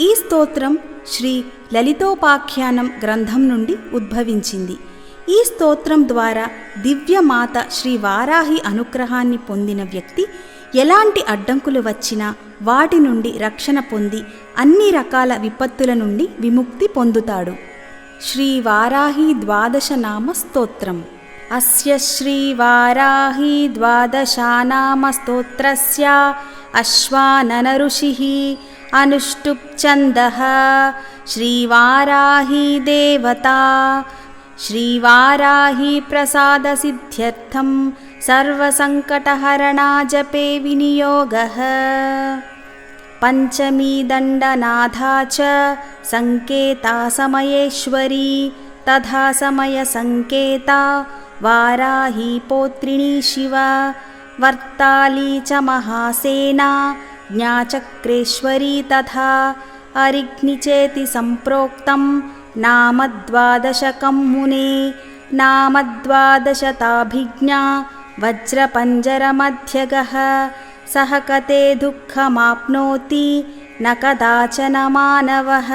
ఈ స్తోత్రం శ్రీ లలితోపాఖ్యానం గ్రంథం నుండి ఉద్భవించింది. ఈ స్తోత్రం ద్వారా దివ్యమాత శ్రీ వారాహి అనుగ్రహాన్ని పొందిన వ్యక్తి ఎలాంటి అడ్డంకులు వచ్చినా వాటి నుండి రక్షణ పొంది అన్ని రకాల విపత్తుల నుండి విముక్తి పొందుతాడు. శ్రీ వారాహి ద్వాదశ నామ స్తోత్రం. అస్య శ్రీ వారాహి ద్వాదశానామ స్తోత్రస్య. అశ్వానన ఋషి. अनुष्टुप्छन्दः। श्रीवाराही देवता। श्रीवाराही प्रसादसिद्ध्यर्थं सर्वसङ्कटहरणा जपे विनियोगः पञ्चमीदण्डनाथा च सङ्केता समयेश्वरी तथा समयसङ्केता वाराही पोत्रिणी शिवा। वर्ताली च महासेना। వర్తాళీ చ మహాసేనా జ్ఞాచక్రేశ్వరీ తథా అరిగ్నిచేతి సంప్రోక్తం నామద్వాదశకం మునే నామద్వాదశతాభిజ్ఞా వజ్రపంజరమధ్యగः సహ కతే దుఃఖమాప్నోతి న కదాచన మానవः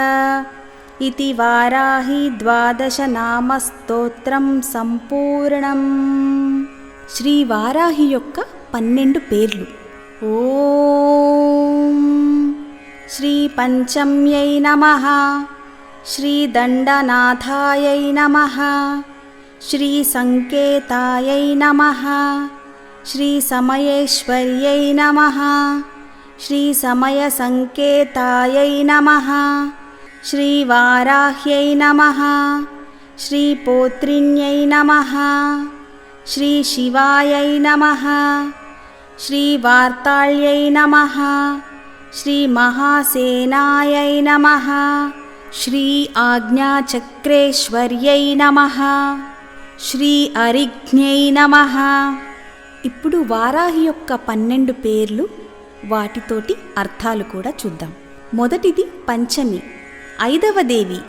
ఇది వారాహి ద్వాదశనామస్తోత్రం సంపూర్ణం శ్రీ వారాహి యొక్క పన్నెండు పేర్లు ॐ श्रीपञ्चम्यै नमः श्रीदण्डनाथायै नमः श्रीसङ्केतायै नमः श्रीसमयेश्वर्यै नमः श्रीसमयसङ्केतायै नमः श्रीवाराह्यै नमः श्रीपोत्रिण्यै नमः श्रीशिवायै नमः శ్రీ వారాహ్యై నమ శ్రీ పౌత్రిణ్యై నమ శ్రీ శ్రీ ఆజ్ఞాచక్రేశ్వర్యై నమ శ్రీ అరిజ్ఞై నమ ఇప్పుడు వారాహి యొక్క పన్నెండు పేర్లు వాటితోటి అర్థాలు కూడా చూద్దాం. మొదటిది పంచమి ఐదవ దేవి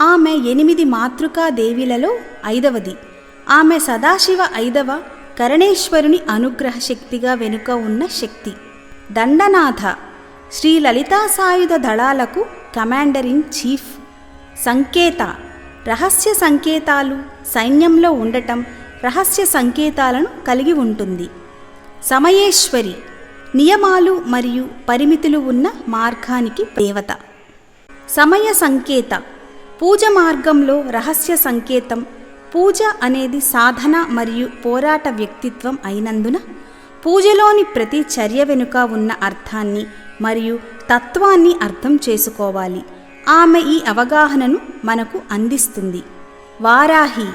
ఆమె ఎనిమిది మాతృకా దేవిలలో ఐదవది. ఆమె సదాశివ ఐదవ కరణేశ్వరుని అనుగ్రహ శక్తిగా వెనుక ఉన్న శక్తి. దండనాథ శ్రీ లలితా సాయుధ దళాలకు కమాండర్ ఇన్ చీఫ్. సంకేత రహస్య సంకేతాలు సైన్యంలో ఉండటం రహస్య సంకేతాలను కలిగి ఉంటుంది. సమయేశ్వరి నియమాలు మరియు పరిమితులు ఉన్న మార్గానికి దేవత. సమయ సంకేత పూజ మార్గంలో రహస్య సంకేతం పూజ అనేది సాధన మరియు పోరాట వ్యక్తిత్వం అయినందున పూజలోని ప్రతి చర్య వెనుక ఉన్న అర్థాన్ని మరియు తత్వాన్ని అర్థం చేసుకోవాలి. ఆమె ఈ అవగాహనను మనకు అందిస్తుంది. వారాహి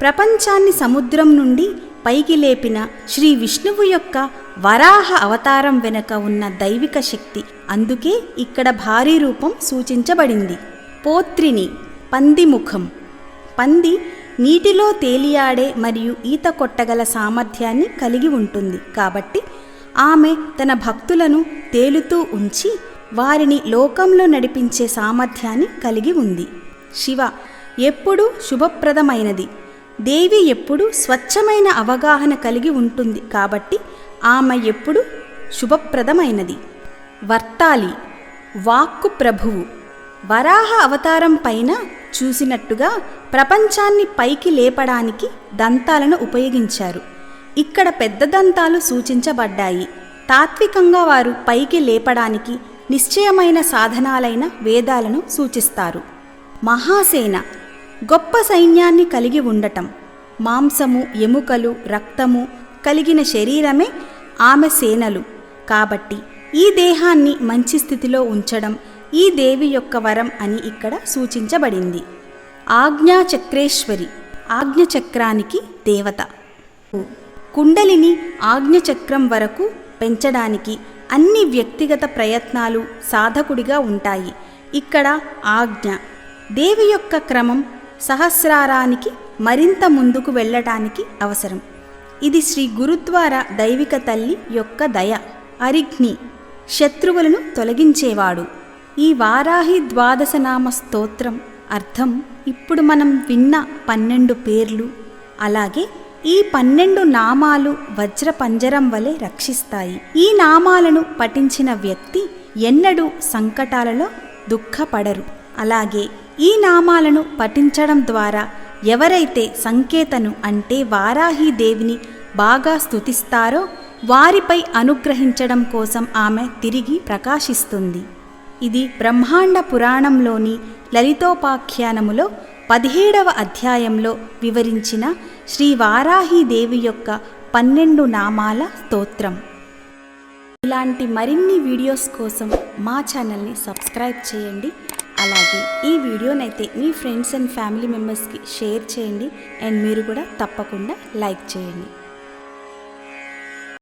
ప్రపంచాన్ని సముద్రం నుండి పైకి లేపిన శ్రీ విష్ణువు యొక్క వరాహ అవతారం వెనుక ఉన్న దైవిక శక్తి అందుకే ఇక్కడ భారీ రూపం సూచించబడింది. పోత్రిని పంది ముఖం పంది నీటిలో తేలియాడే మరియు ఈత కొట్టగల సామర్థ్యాన్ని కలిగి ఉంటుంది. కాబట్టి ఆమె తన భక్తులను తేలుతూ ఉంచి వారిని లోకంలో నడిపించే సామర్థ్యాన్ని కలిగి ఉంది. శివ ఎప్పుడూ శుభప్రదమైనది. దేవి ఎప్పుడు స్వచ్ఛమైన అవగాహన కలిగి ఉంటుంది. కాబట్టి ఆమె ఎప్పుడు శుభప్రదమైనది. వర్తాలి వాక్కు ప్రభువు. వరాహ అవతారం పైన చూసినట్టుగా ప్రపంచాన్ని పైకి లేపడానికి దంతాలను ఉపయోగించారు. ఇక్కడ పెద్ద దంతాలు సూచించబడ్డాయి. తాత్వికంగా వారు పైకి లేపడానికి నిశ్చయమైన సాధనాలైన వేదాలను సూచిస్తారు. మహాసేన గొప్ప సైన్యాన్ని కలిగి ఉండటం మాంసము ఎముకలు రక్తము కలిగిన శరీరమే ఆమె సేనలు. కాబట్టి ఈ దేహాన్ని మంచి స్థితిలో ఉంచడం ఈ దేవి యొక్క వరం అని ఇక్కడ సూచించబడింది. ఆజ్ఞాచక్రేశ్వరి ఆజ్ఞచక్రానికి దేవత. కుండలిని ఆజ్ఞచక్రం వరకు పెంచడానికి అన్ని వ్యక్తిగత ప్రయత్నాలు సాధకుడిగా ఉంటాయి. ఇక్కడ ఆజ్ఞ. దేవి యొక్క క్రమం సహస్రారానికి మరింత ముందుకు వెళ్ళటానికి అవసరం. ఇది శ్రీ గురుద్వారా దైవిక తల్లి యొక్క దయ. అరిగ్ని శత్రువులను తొలగించేవాడు. ఈ వారాహి ద్వాదశనామ స్తోత్రం అర్థం ఇప్పుడు మనం విన్న పన్నెండు పేర్లు. అలాగే ఈ పన్నెండు నామాలు వజ్ర పంజరం వలె రక్షిస్తాయి. ఈ నామాలను పఠించిన వ్యక్తి ఎన్నడూ సంకటాలలో దుఃఖపడరు. అలాగే ఈ నామాలను పఠించడం ద్వారా ఎవరైతే సంకేతను అంటే వారాహి దేవిని బాగా స్తుతిస్తారో వారిపై అనుగ్రహించడం కోసం ఆమె తిరిగి ప్రకాశిస్తుంది. ఇది బ్రహ్మాండ పురాణంలోని లలితోపాఖ్యానములో పదిహేడవ అధ్యాయంలో వివరించిన శ్రీ వారాహీదేవి యొక్క పన్నెండు నామాల స్తోత్రం. ఇలాంటి మరిన్ని వీడియోస్ కోసం మా ఛానల్ని సబ్స్క్రైబ్ చేయండి. అలాగే ఈ వీడియోనైతే మీ ఫ్రెండ్స్ అండ్ ఫ్యామిలీ మెంబర్స్కి షేర్ చేయండి. అండ్ మీరు కూడా తప్పకుండా లైక్ చేయండి.